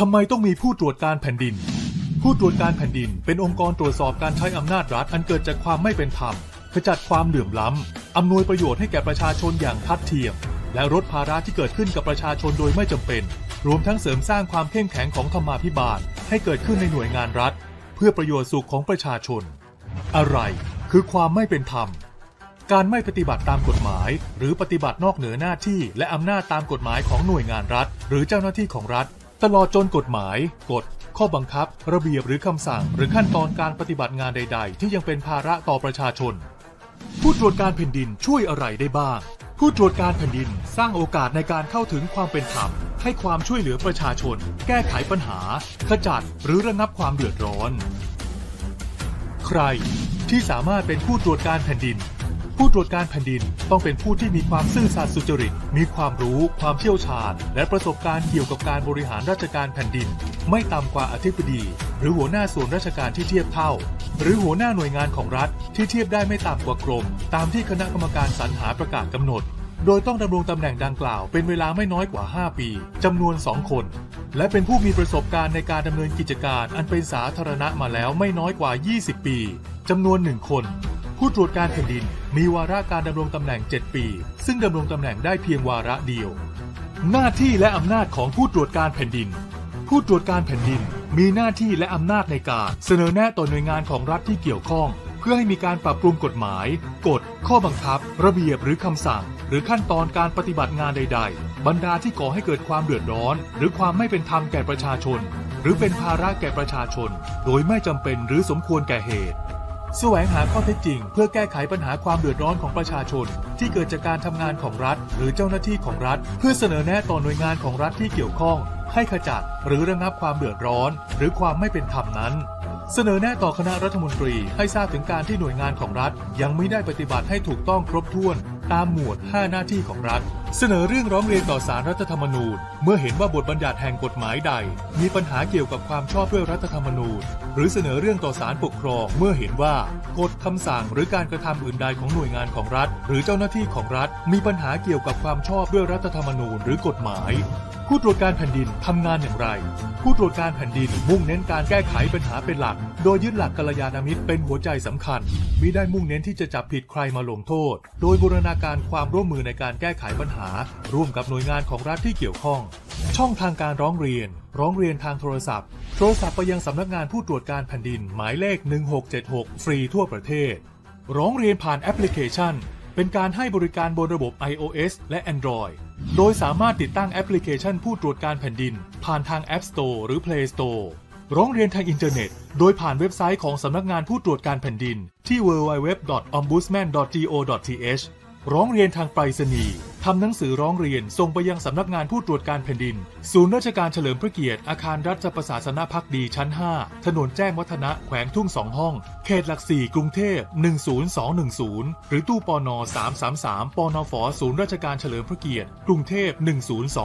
ทำไมต้องมีผู้ตรวจการแผ่นดิน ผู้ตรวจการแผ่นดิน เป็นองค์กรตรวจสอบการใช้อำนาจรัฐอันเกิดจากความไม่เป็นธรรม ขจัดความเหลื่อมล้ำ อำนวยประโยชน์ให้แก่ประชาชนอย่างทัดเทียม และลดภาระที่เกิดขึ้นกับประชาชนโดยไม่จำเป็น รวมทั้งเสริมสร้างความเข้มแข็งของธรรมาภิบาล ให้เกิดขึ้นในหน่วยงานรัฐ เพื่อประโยชน์สุขของประชาชน อะไรคือความไม่เป็นธรรม การไม่ปฏิบัติตามกฎหมาย หรือปฏิบัตินอกเหนือหน้าที่ และอำนาจตามกฎหมายของหน่วยงานรัฐ หรือเจ้าหน้าที่ของรัฐ ตลอดจนกฎหมาย กฎ ข้อบังคับ ระเบียบหรือคำสั่ง หรือขั้นตอนการปฏิบัติงานใด ๆ ที่ยังเป็นภาระต่อประชาชน ผู้ตรวจการแผ่นดินช่วยอะไรได้บ้าง ผู้ตรวจการแผ่นดินสร้างโอกาสในการเข้าถึงความเป็นธรรมให้ความช่วยเหลือประชาชน แก้ไขปัญหา ขจัดหรือระงับความเดือดร้อน ใครที่สามารถเป็นผู้ตรวจการแผ่นดิน ผู้ตรวจการแผ่นดินต้องเป็นผู้ที่มีความซื่อสัตย์สุจริต มีความรู้ ความเชี่ยวชาญ และประสบการณ์เกี่ยวกับการบริหารราชการแผ่นดิน ไม่ต่ำกว่าอธิบดี หรือหัวหน้าส่วนราชการที่เทียบเท่า หรือหัวหน้าหน่วยงานของรัฐที่เทียบได้ไม่ต่ำกว่ากรม ตามที่คณะกรรมการสรรหาประกาศกำหนด โดยต้องดำรงตำแหน่งดังกล่าวเป็นเวลาไม่น้อยกว่า 5 ปีจำนวน 2 คน และเป็นผู้มีประสบการณ์ในการดำเนินกิจการอันเป็นสาธารณะมาแล้วไม่น้อยกว่า 20 ปีจำนวน 1 คน ผู้ตรวจการแผ่นดินมีวาระการดำรงตำแหน่ง 7 ปี ซึ่งดำรงตำแหน่งได้เพียงวาระเดียว หน้าที่และอำนาจของผู้ตรวจการแผ่นดิน ผู้ตรวจการแผ่นดินมีหน้าที่และอำนาจในการเสนอแนะต่อหน่วยงานของรัฐที่เกี่ยวข้อง เพื่อให้มีการปรับปรุงกฎหมาย กฎ ข้อบังคับ ระเบียบหรือคำสั่ง หรือขั้นตอนการปฏิบัติงานใด ๆ บรรดาที่ก่อให้เกิดความเดือดร้อน หรือความไม่เป็นธรรมแก่ประชาชน หรือเป็นภาระแก่ประชาชน โดยไม่จำเป็นหรือสมควรแก่เหตุ แสวงหาข้อเท็จจริง เพื่อแก้ไขปัญหาความเดือดร้อนของประชาชน ที่เกิดจากการทำงานของรัฐ หรือเจ้าหน้าที่ของรัฐ เพื่อเสนอแนะต่อหน่วยงานของรัฐที่เกี่ยวข้อง ให้ขจัดหรือระงับความเดือดร้อน หรือความไม่เป็นธรรมนั้น เสนอแนะต่อคณะรัฐมนตรีให้ทราบถึงการที่หน่วยงานของรัฐ ยังไม่ได้ปฏิบัติให้ถูกต้องครบถ้วน ตามหมวด 5 หน้าที่ของรัฐเสนอเรื่องร้องเรียนต่อสารรัฐธรรมนูญ เมื่อเห็นว่าบทบัญญัติแห่งกฎหมายใด มีปัญหาเกี่ยวกับความชอบด้วยรัฐธรรมนูญ หรือเสนอเรื่องต่อศาลปกครอง เมื่อเห็นว่ากฎคำสั่งหรือการกระทำอื่นใดของหน่วยงานของรัฐ หรือเจ้าหน้าที่ของรัฐ มีปัญหาเกี่ยวกับความชอบด้วยรัฐธรรมนูญหรือกฎหมาย ผู้ตรวจการแผ่นดินทำงานอย่างไร ผู้ตรวจการแผ่นดินมุ่งเน้นการแก้ไขปัญหาเป็นหลัก โดยยึดหลักกัลยาณมิตรเป็นหัวใจสำคัญมิได้มุ่งเน้นที่จะจับผิดใครมาลงโทษ โดยบูรณาการความร่วมมือในการแก้ไขปัญหาร่วมกับหน่วยงานของรัฐที่เกี่ยวข้อง ช่องทางการร้องเรียน ร้องเรียนทางโทรศัพท์ โทรศัพท์ไปยังสำนักงานผู้ตรวจการแผ่นดินหมายเลข 1676 ฟรีทั่วประเทศ ร้องเรียนผ่านแอปพลิเคชัน เป็นการให้บริการบนระบบ iOS และ Android โดยสามารถติดตั้งแอปพลิเคชันผู้ตรวจการแผ่นดิน ผ่านทาง App Store หรือ Play Store ร้องเรียนทางอินเทอร์เน็ต โดยผ่านเว็บไซต์ของสำนักงานผู้ตรวจการแผ่นดิน ที่ www.ombudsman.go.th ร้องเรียนทางไปรษณีย์ ทำหนังสือร้องเรียนส่งไปยังสำนักงานผู้ตรวจการแผ่นดิน ศูนย์ราชการเฉลิมพระเกียรติ อาคารรัฐประศาสนพักดีชั้น 5 ถนนแจ้งวัฒนะแขวงทุ่งสองห้อง เขตหลักสี่กรุงเทพ 10210 หรือตู้ปน333ปนฝศูนย์ราชการเฉลิมพระเกียรติ กรุงเทพ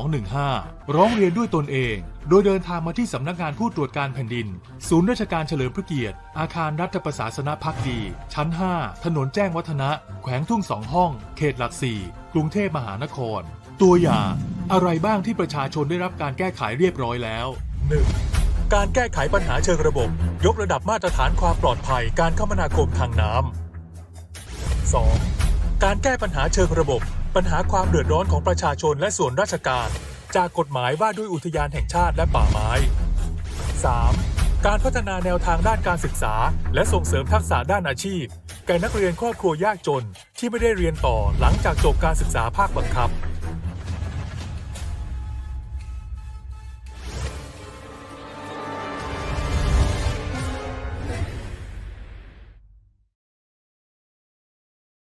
10215 ร้องเรียนด้วยตนเอง โดยเดินทางมาที่สำนักงานผู้ตรวจการแผ่นดิน ศูนย์ราชการเฉลิมพระเกียรติ อาคารรัฐประศาสนพักดี ชั้น 5 ถนนแจ้งวัฒนะ แขวงทุ่งสองห้อง เขตหลักสี่ กรุงเทพมหานคร ตัวอย่างอะไรบ้างที่ประชาชนได้รับการแก้ไขเรียบร้อยแล้ว 1. การแก้ไขปัญหาเชิงระบบ ยกระดับมาตรฐานความปลอดภัยการคมนาคมทางน้ำ 2. การแก้ปัญหาเชิงระบบ ปัญหาความเดือดร้อนของประชาชนและส่วนราชการ จากกฎหมายว่าด้วยอุทยานแห่งชาติและป่าไม้ 3. การพัฒนาแนวทางด้านการศึกษา และส่งเสริมทักษะด้านอาชีพ แก่นักเรียนครอบครัวยากจนที่ไม่ได้เรียนต่อหลังจากจบการศึกษาภาคบังคับ